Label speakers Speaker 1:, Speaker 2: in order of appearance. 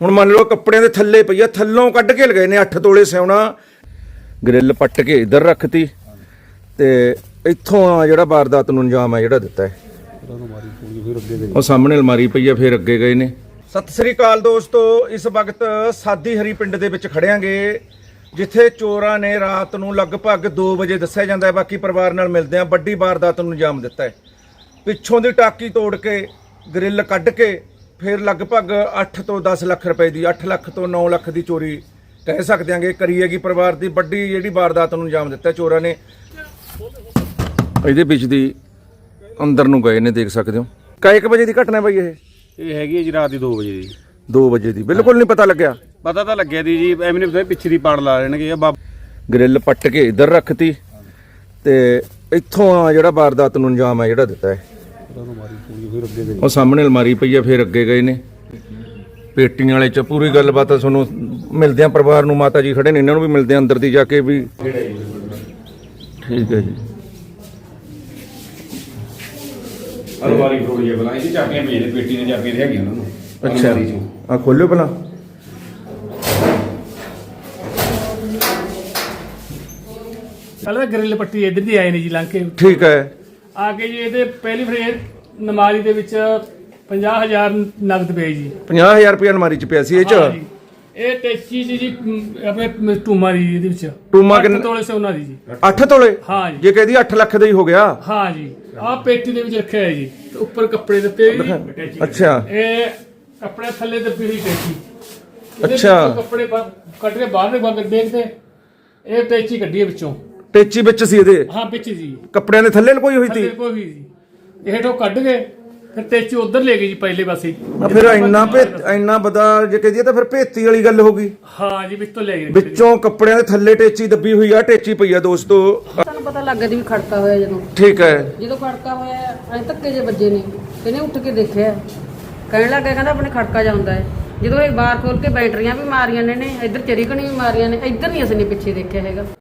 Speaker 1: ਹੁਣ ਮੰਨ ਲਓ ਕੱਪੜਿਆਂ ਦੇ ਥੱਲੇ ਪਈ ਆ, ਥੱਲੋਂ ਕੱਢ ਕੇ ਲਗਾਏ ਨੇ 8 ਤੋਲੇ ਸਿਉਣਾ। ਗ੍ਰਿਲ ਪੱਟ ਕੇ ਇੱਧਰ ਰੱਖਤੀ ਤੇ ਇੱਥੋਂ ਆ ਜਿਹੜਾ ਵਾਰਦਾਤ ਨੂੰ ਅੰਜਾਮ ਹੈ ਜਿਹੜਾ ਦਿੱਤਾ ਹੈ। ਉਹ ਸਾਹਮਣੇ ਅਲਮਾਰੀ ਪਈ ਆ, ਫਿਰ ਅੱਗੇ ਗਏ ਨੇ। ਸਤਿ ਸ੍ਰੀ ਅਕਾਲ ਦੋਸਤੋ, ਇਸ ਵਕਤ ਸਾਦੀ ਹਰੀ ਪਿੰਡ ਦੇ ਵਿੱਚ ਖੜਿਆਂਗੇ, ਜਿੱਥੇ ਚੋਰਾਂ ਨੇ ਰਾਤ ਨੂੰ ਲਗਭਗ 2 ਵਜੇ ਦੱਸਿਆ ਜਾਂਦਾ ਹੈ, ਬਾਕੀ ਪਰਿਵਾਰ ਨਾਲ ਮਿਲਦੇ ਆ ਵੱਡੀ ਵਾਰਦਾਤ ਨੂੰ ਅੰਜਾਮ ਦਿੱਤਾ ਹੈ। ਪਿੱਛੋਂ ਦੀ ਟਾਕੀ ਤੋੜ ਕੇ, ਗ੍ਰਿਲ ਕੱਢ ਕੇ ਫਿਰ ਲਗਭਗ 8 ਤੋਂ 10 ਲੱਖ ਰੁਪਏ ਦੀ 8 ਲੱਖ ਤੋਂ 9 ਲੱਖ ਦੀ ਚੋਰੀ ਕਹਿ ਸਕਦੇ ਆਂਗੇ ਕਰੀ ਹੈਗੀ ਪਰਿਵਾਰ ਦੀ ਵੱਡੀ ਜਿਹੜੀ ਵਾਰਦਾਤ ਨੂੰ ਅੰਜਾਮ ਦਿੱਤਾ ਚੋਰਾਂ ਨੇ। ਇਹਦੇ ਵਿੱਚ ਦੀ ਅੰਦਰ ਨੂੰ ਗਏ ਨੇ ਦੇਖ ਸਕਦੇ ਹੋ। ਕਾਇਕ ਵਜੇ ਦੀ ਘਟਨਾ ਬਈ ਇਹ?
Speaker 2: ਇਹ ਹੈਗੀ ਹੈ ਜੀ ਰਾਤ ਦੀ 2 ਵਜੇ ਦੀ।
Speaker 1: 2 ਵਜੇ ਦੀ। ਬਿਲਕੁਲ ਨਹੀਂ ਪਤਾ ਲੱਗਿਆ।
Speaker 2: ਪਤਾ ਤਾਂ ਲੱਗਿਆ ਦੀ ਜੀ ਐਵੇਂ ਨਹੀਂ ਪਤਾ ਪਿੱਛੇ ਦੀ ਪਾੜ ਲਾ ਲੈਣਗੇ ਇਹ ਬਾਬ
Speaker 1: ਗ੍ਰਿਲ ਪੱਟ ਕੇ ਇੱਧਰ ਰੱਖਤੀ ਤੇ ਇੱਥੋਂ ਜਿਹੜਾ ਵਾਰਦਾਤ ਨੂੰ ਅੰਜਾਮ ਹੈ ਜਿਹੜਾ ਦਿੱਤਾ ਹੈ। ਉਹ ਸਾਹਮਣੇ ਅਲਮਾਰੀ ਪਈ ਆ ਫਿਰ ਅੱਗੇ ਗਏ ਨੇ। ਪੇਟੀਆਂ ਵਾਲੇ ਚ ਪੂਰੀ ਗੱਲਬਾਤ ਆ ਤੁਹਾਨੂੰ ਮਿਲਦੇ ਆ ਪਰਿਵਾਰ ਨੂੰ ਮਾਤਾ ਜੀ ਖੜੇ ਨੇ ਇਹਨਾਂ ਨੂੰ ਵੀ ਮਿਲਦੇ ਆ ਅੰਦਰ ਦੀ ਜਾ ਕੇ ਵੀ। ਠੀਕ ਹੈ ਜੀ।
Speaker 2: ਅਲਮਾਰੀ ਫਰੋੜੀ ਹੈ ਬਲਾ ਇਹਦੀ ਚਾਬੀਆਂ ਪਈਆਂ ਨੇ ਪੇਟੀ ਨੇ ਚਾਬੀਆਂ ਹੈਗੀਆਂ ਉਹਨਾਂ ਨੂੰ।
Speaker 1: ਅੱਛਾ।
Speaker 2: ਅਲਮਾਰੀ ਚੋਂ।
Speaker 1: ਆ ਖੋਲਿਓ ਪਹਿਲਾਂ
Speaker 3: ਪਹਿਲਾਂ ਤਾਂ ਗਰਿੱਲ ਪੱਟੀ ਇੱਧਰ ਦੀ ਆਏ ਨੇ ਜੀ ਲੰਘ ਕੇ।
Speaker 1: ਠੀਕ ਹੈ।
Speaker 3: ਆ ਕੇ ਜੀ ਇਹਦੇ ਪਹਿਲੀ ਫਰੇਰ ਨਮਾਰੀ ਦੇ ਵਿੱਚ 50000 ਨਗਦ ਪਏ ਜੀ।
Speaker 1: 50000 ਰੁਪਏ ਅਲਮਾਰੀ ਚ ਪਿਆ ਸੀ ਇਹ ਚ?
Speaker 3: ਹਾਂ ਜੀ। ਇਹ ਟੈਚੀ ਜੀ ਜੀ ਮ, ਆਪਣੇ ਟੂਮਾ ਦੀ ਇਹਦੇ ਵਿੱਚ।
Speaker 1: ਟੂਮਾ
Speaker 3: ਅੱਠ
Speaker 1: ਕਿੰਨ-
Speaker 3: ਤੋਲੇ ਸੋਨਾ ਦੀ ਜੀ।
Speaker 1: 8 ਤੋਲੇ?
Speaker 3: ਹਾਂ ਜੀ।
Speaker 1: ਜੇ ਕਹਦੀ 8 ਲੱਖ ਦਾ ਹੀ ਹੋ ਗਿਆ।
Speaker 3: ਹਾਂ ਜੀ। ਆਹ ਪੇਟੀ ਦੇ ਵਿੱਚ ਰੱਖਿਆ ਹੈ ਜੀ। ਤੇ ਉੱਪਰ ਕੱਪੜੇ ਦਿੱਤੇ ਜੀ।
Speaker 1: ਅੱਛਾ।
Speaker 3: ਇਹ ਕੱਪੜੇ ਥੱਲੇ ਦੱਬੀ ਹੋਈ ਟੈਚੀ। ਇਹਦੇ
Speaker 1: ਅੱਛਾ।
Speaker 3: ਕੱਪੜੇ ਬਾਹਰ- ਕੱਢ ਕੇ ਬਾਹਰ ਦੇ ਬਾਹਰ ਦੇਖਦੇ ਇਹ ਟੈਚੀ ਕੱਢੀ ਹੈ ਵਿੱਚੋਂ।
Speaker 1: ਟੇਚੀ ਵਿੱਚ ਸੀ ਇਹਦੇ।
Speaker 3: ਹਾਂ ਵਿੱਚ ਜੀ
Speaker 1: ਕੱਪੜਿਆਂ ਦੇ ਥੱਲੇ ਲਕੋਈ ਹੋਈ ਸੀ?
Speaker 3: ਕੋਈ ਵੀ ਜੀ ਇਹ ਤੋਂ ਕੱਢ ਕੇ ਫਿਰ ਟੈਚੀ ਉਧਰ ਲੈ ਗਈ ਜੀ ਪਹਿਲੇ ਪਾਸੇ।
Speaker 1: ਆ ਫਿਰ ਇੰਨਾ ਭੇਤ ਇੰਨਾ ਬਦਾ ਜੇ ਕਹਦੀਏ ਤਾਂ ਫਿਰ ਭੇਤੀ ਵਾਲੀ ਗੱਲ ਹੋ ਗਈ।
Speaker 3: ਹਾਂ ਜੀ ਵਿੱਚ ਤੋਂ ਲੈ ਗਏ।
Speaker 1: ਵਿੱਚੋਂ ਕੱਪੜਿਆਂ ਦੇ ਥੱਲੇ ਟੇਚੀ ਦੱਬੀ ਹੋਈ ਆ ਟੇਚੀ ਪਈ ਆ ਦੋਸਤੋ।
Speaker 4: ਸਾਨੂੰ ਪਤਾ ਲੱਗ ਗਿਆ ਜੀ ਵੀ ਖੜਕਾ ਹੋਇਆ ਜਦੋਂ।
Speaker 1: ਠੀਕ ਹੈ।
Speaker 4: ਜਦੋਂ ਖੜਕਾ ਹੋਇਆ ਐ ਧੱਕੇ ਜੇ ਵੱਜੇ ਨੇ। ਇਹਨੇ ਉੱਠ ਕੇ ਦੇਖਿਆ। ਕਹਿਣ ਲੱਗਾ ਕਹਿੰਦਾ ਆਪਣੇ ਖੜਕਾ ਜਾਂਦਾ ਹੈ। ਜਦੋਂ ਇਹ ਬਾਹਰ ਖੋਲ ਕੇ ਬੈਟਰੀਆਂ ਵੀ ਮਾਰੀਆਂ ਨੇ ਨੇ ਇੱਧਰ ਚਰੀਕਣੀ ਵੀ ਮਾਰੀਆਂ ਨੇ ਇੱਧਰ ਨਹੀਂ ਅਸੀਂ ਨੇ ਪਿੱਛੇ ਦੇਖਿਆ ਹੈਗਾ।